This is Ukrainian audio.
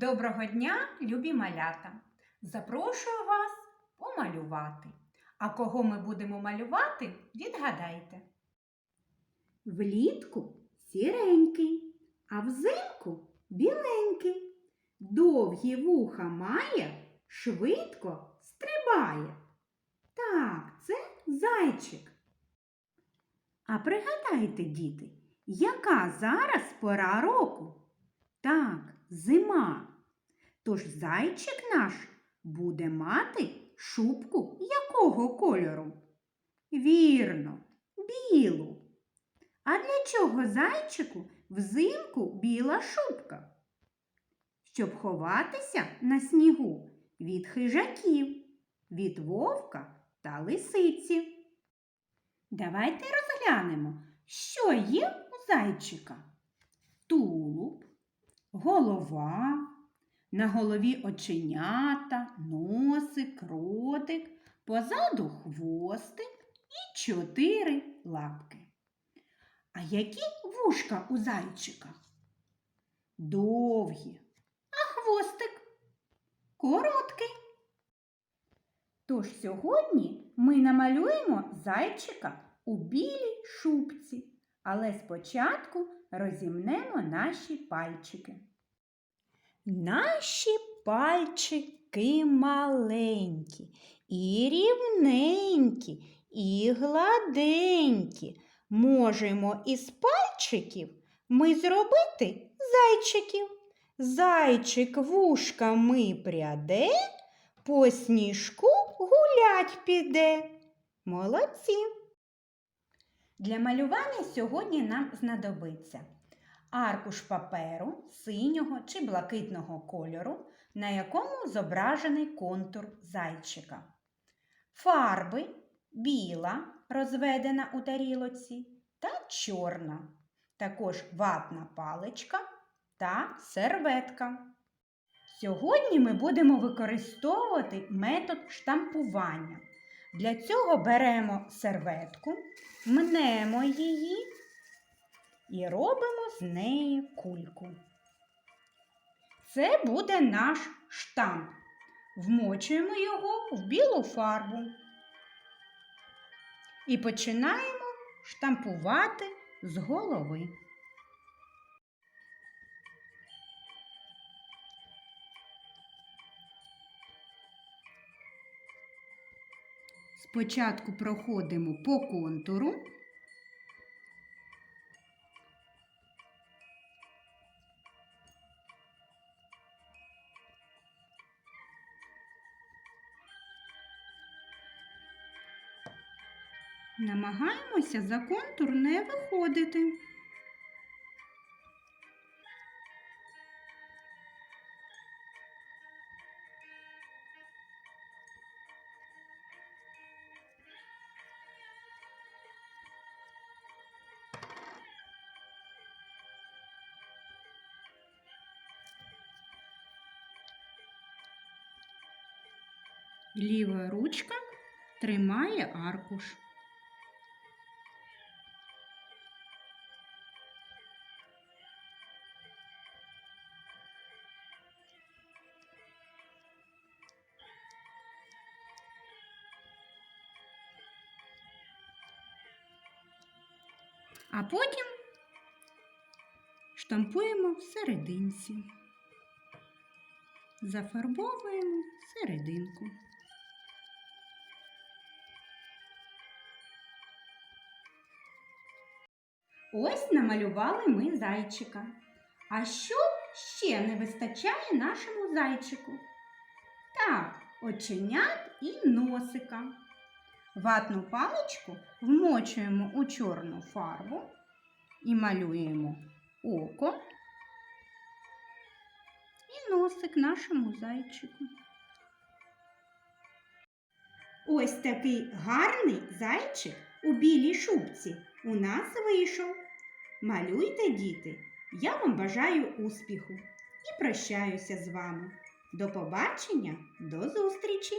Доброго дня, любі малята! Запрошую вас помалювати. А кого ми будемо малювати, відгадайте. Влітку сіренький, а взимку біленький. Довгі вуха має, швидко стрибає. Так, це зайчик. А пригадайте, діти, яка зараз пора року? Так, зима. Тож зайчик наш буде мати шубку якого кольору? Вірно, білу. А для чого зайчику взимку біла шубка? Щоб ховатися на снігу від хижаків, від вовка та лисиці. Давайте розглянемо, що є у зайчика. Голова, на голові оченята, носик, ротик, позаду хвостик і чотири лапки. А які вушка у зайчика? Довгі, а хвостик короткий. Тож сьогодні ми намалюємо зайчика у білій шубці, але спочатку розімнемо наші пальчики. Наші пальчики маленькі, і рівненькі, і гладенькі. Можемо із пальчиків ми зробити зайчиків. Зайчик вушками пряде, по сніжку гулять піде. Молодці. Для малювання сьогодні нам знадобиться аркуш паперу синього чи блакитного кольору, на якому зображений контур зайчика. Фарби біла, розведена у тарілоці, та чорна, також ватна паличка та серветка. Сьогодні ми будемо використовувати метод штампування. Для цього беремо серветку, мнемо її і робимо з неї кульку. Це буде наш штамп. Вмочуємо його в білу фарбу. І починаємо штампувати з голови. Спочатку проходимо по контуру. Намагаємося за контур не виходити. Ліва ручка тримає аркуш. А потім штампуємо в серединці. Зафарбовуємо серединку. Ось намалювали ми зайчика. А що ще не вистачає нашому зайчику? Так, оченят і носика. Ватну паличку вмочуємо у чорну фарбу і малюємо око і носик нашому зайчику. Ось такий гарний зайчик у білій шубці у нас вийшов. Малюйте, діти! Я вам бажаю успіху і прощаюся з вами. До побачення, до зустрічі!